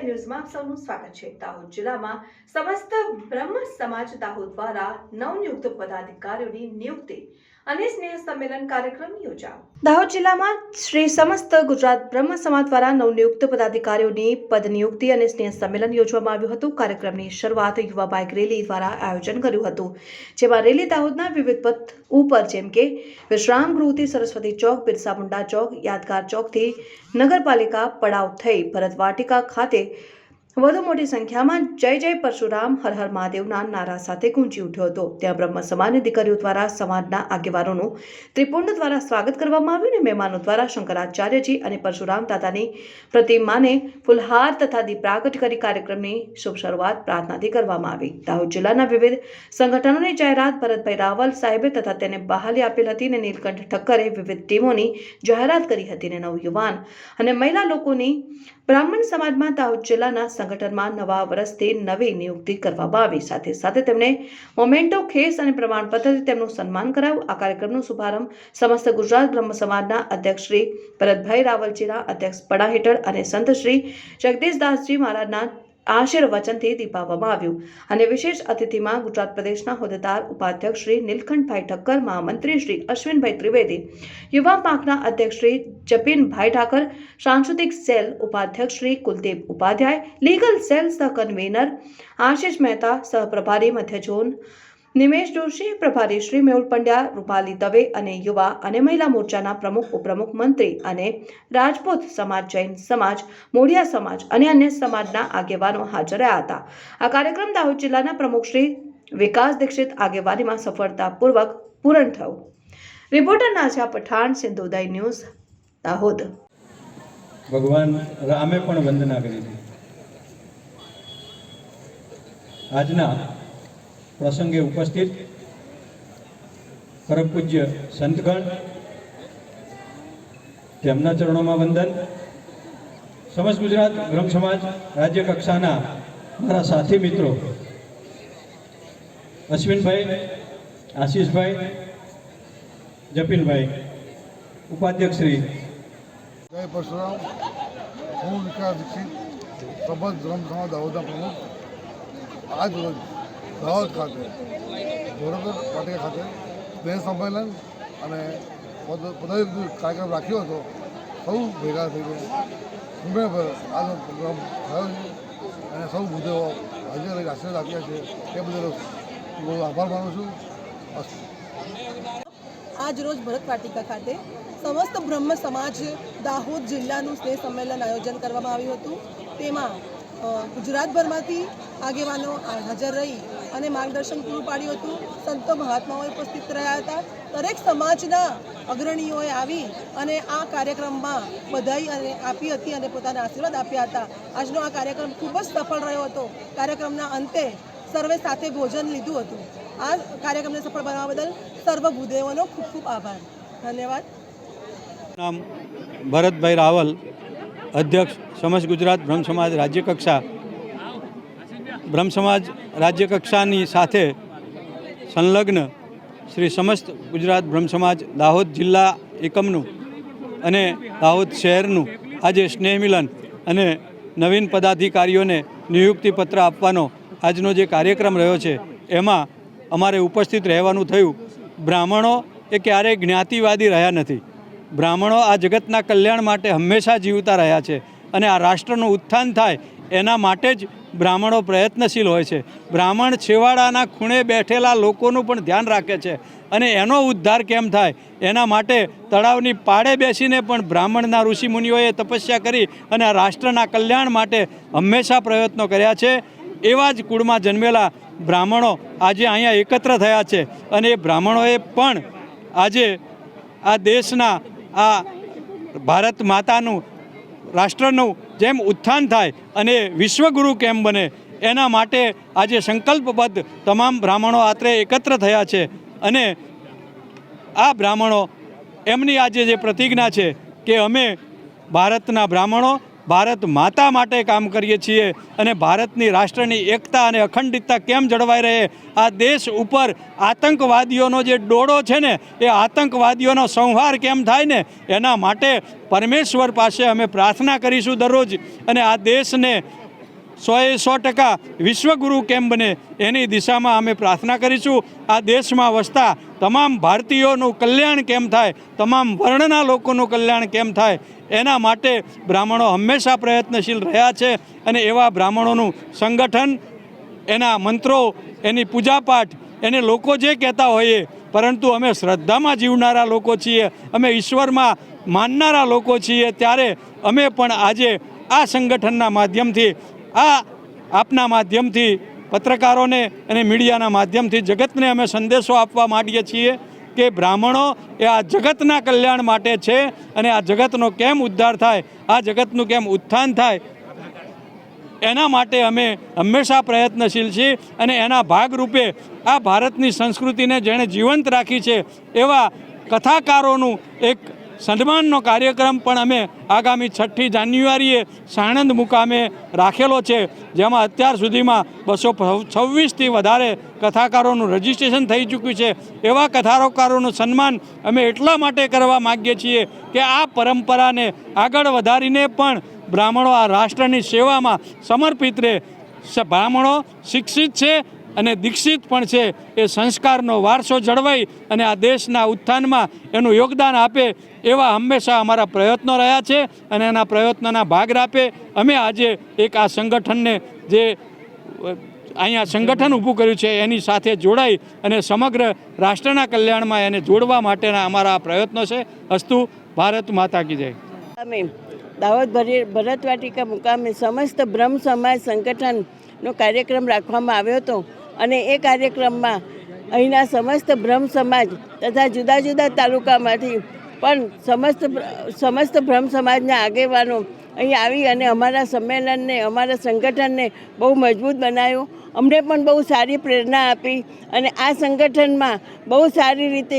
સિંધુદય ન્યૂઝમાં સૌનું સ્વાગત છે દાહોદ જિલ્લામાં સમસ્ત બ્રહ્મ સમાજ દાહોદ દ્વારા નવનિયુક્ત પદાધિકારીઓની નિયુક્તિ અને સ્નેહ સંમેલન કાર્યક્રમ યોજાયો. દાહોદ જિલ્લામાં શ્રી સમસ્ત ગુજરાત બ્રહ્મ સમાજ દ્વારા નવનિયુક્ત પદાધિકારીઓની પદ નિયુક્તિ અને સ્નેહ સંમેલન યોજવામાં આવ્યું હતું. કાર્યક્રમની શરૂઆત યુવા બાઇક રેલી દ્વારા આયોજન કર્યું હતું. જેમાં રેલી દાહોદના વિવિધ પથ ઉપર જેમ કે વિશ્રામ ગૃહથી સરસ્વતી ચોક, બિરસા મુંડા ચોક, યાદગાર ચોકથી નગરપાલિકા પડાવ થઈ ભરત વાટિકા ખાતે વધુ મોટી સંખ્યામાં જય જય પરશુરામ, હર હર મહાદેવના નારા સાથે ગુંજી ઉઠ્યો હતો. ત્યાં બ્રહ્મ સમાજની દીકરીઓ દ્વારા સમાજના આગેવાનોનું ત્રિપુંડ દ્વારા સ્વાગત કરવામાં આવ્યું અને મહેમાનો દ્વારા શંકરાચાર્યજી અને પરશુરામ દાદાની પ્રતિમાને ફુલહાર તથા દીપ કરી કાર્યક્રમની શુભ શરૂઆત પ્રાર્થનાથી કરવામાં આવી. દાહોદ જિલ્લાના વિવિધ સંગઠનોની જાહેરાત ભરતભાઈ રાવલ સાહેબે તથા તેને બહાલી આપેલ હતી અને નીલકંઠ ઠક્કરે વિવિધ ટીમોની જાહેરાત કરી હતી અને નવયુવાન અને મહિલા લોકોની બ્રાહ્મણ સમાજમાં દાહોદ જિલ્લાના સંગઠનમાં નવા વર્ષથી નવી નિયુક્તિ કરવામાં આવી. સાથે સાથે તેમણે મોમેન્ટો ખેસ અને પ્રમાણપત્રથી તેમનું સન્માન કરાયું આ કાર્યક્રમનો શુભારંભ સમસ્ત ગુજરાત બ્રહ્મ સમાજના અધ્યક્ષ શ્રી ભરતભાઈ રાવલજીના અધ્યક્ષ પડા હેઠળ અને સંત શ્રી જગદીશદાસજી મહારાજના આશીર્વચનથી દીપાવવામાં આવ્યું. અને વિશેષ અતિથિમાં ગુજરાત પ્રદેશના હોદ્દેદાર ઉપાધ્યક્ષ શ્રી નીલકંઠભાઈ ઠક્કર, મહામંત્રી શ્રી અશ્વિનભાઈ ત્રિવેદી, યુવા પાકના અધ્યક્ષ શ્રી જપીનભાઈ ઠાકર, સાંસ્કૃતિક સેલ ઉપાધ્યક્ષ શ્રી કુલદીપ ઉપાધ્યાય, લીગલ સેલ સહ કન્વીનર આશિષ મહેતા, સહપ્રભારી મધ્ય ઝોન નિમેશ જોશી, પ્રભારી શ્રી મેહુલ પંડ્યા, રૂપાલી દવે અને યુવા અને મહિલા મોરચાના પ્રમુખ, ઉપપ્રમુખ, મંત્રી અને રાજપૂત સમાજ, જૈન સમાજ મોડિયા સમાજ અને અન્ય સમાજના આગેવાનો હાજર રહ્યા હતા. આ કાર્યક્રમ દાહોદ જિલ્લાના પ્રમુખ શ્રી વિકાસ દીક્ષિત આગેવાનીમાં સફળતાપૂર્વક પૂર્ણ થયું. Reporter Naza Pathan, Sindhuday news, Dahod. ભગવાન રામે પણ વંદના કરી આજના પ્રસંગે ઉપસ્થિત પરમ પૂજ્ય સંતગણ, તેમના ચરણોમાં વંદન. સમસ્ત ગુજરાત બ્રહ્મ સમાજ રાજ્ય કક્ષાના મારા સાથી મિત્રો, અશ્વિનભાઈ, આશીષભાઈ, જપીનભાઈ ઉપાધ્યક્ષ શ્રી જય પરશુરામ. હું વિકાસ દીક્ષિત પ્રબંધ બ્રહ્મ સમાજ દાહોદના પ્રમુખ. આજ રોજ દાહોદ ખાતે ધોરણગઢ પાટિયા ખાતે બે સંમેલન અને પદ- પદવી કાર્યક્રમ રાખ્યો હતો. સૌ ભેગા થઈને ઉમેરભર આજનો પ્રોગ્રામ થયો છે અને સૌ બુદ્ધેઓ હાજર રહી આશીર્વાદ આપ્યા છે. એ બદલ બહુ આભાર માનું છું. આજ રોજ ભરત વાટિકા ખાતે સમસ્ત બ્રહ્મ સમાજ દાહોદ જિલ્લાનું સ્નેહ સંમેલન આયોજન કરવામાં આવ્યું હતું. તેમાં ગુજરાતભરમાંથી આગેવાનો હાજર રહી અને માર્ગદર્શન પૂરું પાડ્યું હતું. સંતો મહાત્માઓ ઉપસ્થિત રહ્યા હતા. દરેક સમાજના અગ્રણીઓએ આવી અને આ કાર્યક્રમમાં બધાઈ અને આપી હતી અને પોતાના આશીર્વાદ આપ્યા હતા. આજનો આ કાર્યક્રમ ખૂબ જ સફળ રહ્યો હતો. કાર્યક્રમના અંતે સર્વે સાથે ભોજન લીધું હતું. આ કાર્યક્રમને સફળ બનાવવા બદલ સર્વ ભૂદેવોનો ખૂબ ખૂબ આભાર. ધન્યવાદ. નામ ભરતભાઈ રાવલ, અધ્યક્ષ સમસ્ત ગુજરાત બ્રહ્મ સમાજ રાજ્ય કક્ષા બ્રહ્મ સમાજ રાજ્ય કક્ષાની સાથે સંલગ્ન શ્રી સમસ્ત ગુજરાત બ્રહ્મ સમાજ દાહોદ જિલ્લા એકમનું અને દાહોદ શહેરનું આજે સ્નેહ મિલન અને નવીન પદાધિકારીઓને નિયુક્તિ પત્ર આપવાનો આજનો જે કાર્યક્રમ રહ્યો છે, એમાં અમારે ઉપસ્થિત રહેવાનું થયું. બ્રાહ્મણો એ ક્યારેય જ્ઞાતિવાદી રહ્યા નથી. બ્રાહ્મણો આ જગતના કલ્યાણ માટે હંમેશા જીવતા રહ્યા છે અને આ રાષ્ટ્રનું ઉત્થાન થાય એના માટે જ બ્રાહ્મણો પ્રયત્નશીલ હોય છે. બ્રાહ્મણ છેવાડાના ખૂણે બેઠેલા લોકોનું પણ ધ્યાન રાખે છે અને એનો ઉદ્ધાર કેમ થાય? એના માટે તળાવની પાળે બેસીને પણ બ્રાહ્મણના ઋષિમુનિઓએ તપસ્યા કરી અને રાષ્ટ્રના કલ્યાણ માટે હંમેશા પ્રયત્નો કર્યા છે. એવા જ કુળમાં જન્મેલા બ્રાહ્મણો આજે અહીંયા એકત્ર થયા છે અને એ બ્રાહ્મણોએ પણ આજે આ દેશના આ ભારત માતાનું રાષ્ટ્રનું જેમ ઉત્થાન થાય અને વિશ્વગુરુ કેમ બને, એના માટે આજે સંકલ્પબદ્ધ તમામ બ્રાહ્મણો આત્રે એકત્ર થયા છે અને આ બ્રાહ્મણો, એમની આજે જે પ્રતિજ્ઞા છે કે અમે ભારતના બ્રાહ્મણો ભારત માતા માટે કામ કરીએ છીએ અને ભારતની રાષ્ટ્રની એકતા અને અખંડિતતા કેમ જળવાઈ રહે? આ દેશ ઉપર આતંકવાદીઓનો જે ડોળો છે ને, એ આતંકવાદીઓનો સંહાર કેમ થાય ને, એના માટે પરમેશ્વર પાસે અમે પ્રાર્થના કરીશું દરરોજ. અને આ દેશને સોએ સો ટકા વિશ્વગુરુ કેમ બને એની દિશામાં અમે પ્રાર્થના કરીશું. આ દેશમાં વસતા તમામ ભારતીયોનું કલ્યાણ કેમ થાય, તમામ વર્ણના લોકોનું કલ્યાણ કેમ થાય, એના માટે બ્રાહ્મણો હંમેશા પ્રયત્નશીલ રહ્યા છે અને એવા બ્રાહ્મણોનું સંગઠન, એના મંત્રો, એની પૂજાપાઠ, એને લોકો જે કહેતા હોઈએ, પરંતુ અમે શ્રદ્ધામાં જીવનારા લોકો છીએ, અમે ઈશ્વરમાં માનનારા લોકો છીએ, ત્યારે અમે પણ આજે આ સંગઠનના માધ્યમથી આ આપના માધ્યમથી પત્રકારોને અને મીડિયાના માધ્યમથી જગતને અમે સંદેશો આપવા માંડીએ છીએ કે બ્રાહ્મણો એ આ જગતના કલ્યાણ માટે છે અને આ જગતનો કેમ ઉદ્ધાર થાય, આ જગતનું કેમ ઉત્થાન થાય, એના માટે અમે હંમેશા પ્રયત્નશીલ છીએ અને એના ભાગરૂપે આ ભારતની સંસ્કૃતિને જેણે જીવંત રાખી છે એવા કથાકારોનું એક સન્માનનો કાર્યક્રમ પણ અમે આગામી છઠ્ઠી જાન્યુઆરીએ સાણંદ મુકામે રાખેલો છે, જેમાં અત્યાર સુધીમાં બસો છવ્વીસથી વધારે કથાકારોનું રજિસ્ટ્રેશન થઈ ચૂક્યું છે. એવા કથાકારોનું સન્માન અમે એટલા માટે કરવા માગીએ છીએ કે આ પરંપરાને આગળ વધારીને પણ બ્રાહ્મણો આ રાષ્ટ્રની સેવામાં સમર્પિત રહે. બ્રાહ્મણો શિક્ષિત છે અને દીક્ષિત પણ છે એ સંસ્કારનો વારસો જળવાઈ અને આ દેશના ઉત્થાનમાં એનું યોગદાન આપે એવા હંમેશા અમારા પ્રયત્નો રહ્યા છે અને એના પ્રયત્નોના ભાગ આપે અમે આજે એક આ સંગઠનને જે અહીંયા સંગઠન ઊભું કર્યું છે એની સાથે જોડાઈ અને સમગ્ર રાષ્ટ્રના કલ્યાણમાં એને જોડવા માટેના અમારા આ પ્રયત્નો છે. અસ્તુ, ભારત માતા કી જય. અમે દાહોદ ભરી- ભરતવાટિકા મુકામે સમસ્ત બ્રહ્મ સમાજ સંગઠનનો કાર્યક્રમ રાખવામાં આવ્યો હતો. અને એ કાર્યક્રમમાં અહીંના સમસ્ત બ્રહ્મ સમાજ તથા જુદા જુદા તાલુકામાંથી પણ સમસ્ત સમસ્ત બ્રહ્મ સમાજના આગેવાનો અહીં આવી અને અમારા સંમેલનને, અમારા સંગઠનને બહુ મજબૂત બનાવ્યું. અમને પણ બહુ સારી પ્રેરણા આપી અને આ સંગઠનમાં બહુ સારી રીતે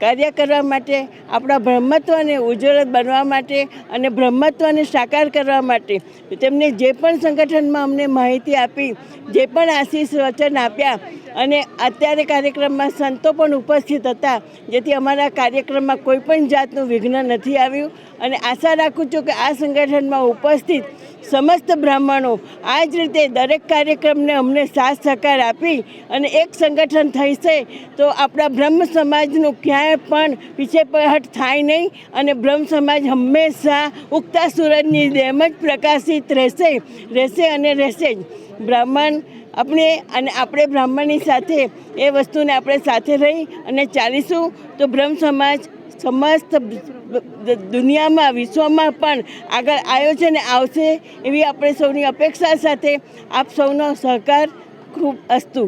કાર્ય કરવા માટે, આપણા બ્રહ્મત્વને ઉજ્જવળ બનવા માટે અને બ્રહ્મત્વને સાકાર કરવા માટે તેમને જે પણ સંગઠનમાં અમને માહિતી આપી, જે પણ આશીષ વચન આપ્યા અને અત્યારે કાર્યક્રમમાં સંતો પણ ઉપસ્થિત હતા, જેથી અમારા કાર્યક્રમમાં કોઈ પણ જાતનું વિઘ્ન નથી આવ્યું. અને આશા રાખું છું કે આ સંગઠનમાં ઉપસ્થિત સમસ્ત બ્રાહ્મણો આ જ રીતે દરેક કાર્યક્રમને અમને સાથ સહકાર આપી અને એક સંગઠન થઈશે તો આપણા બ્રહ્મ સમાજનું ક્યાંય પણ પીછેપહટ થાય નહીં અને બ્રહ્મ સમાજ હંમેશા ઉગતા સૂરજની જેમ જ પ્રકાશિત રહેશે રહેશે અને રહેશે જ. બ્રાહ્મણ આપણે અને આપણે બ્રાહ્મણની સાથે એ વસ્તુને આપણે સાથે રહી અને ચાલીશું તો બ્રહ્મ સમાજ સમસ્ત દુનિયામાં, વિશ્વમાં પણ આગળ આવ્યો આવશે એવી આપણે સૌની અપેક્ષા સાથે આપ સૌનો સહકાર ખૂબ અસ્તુ.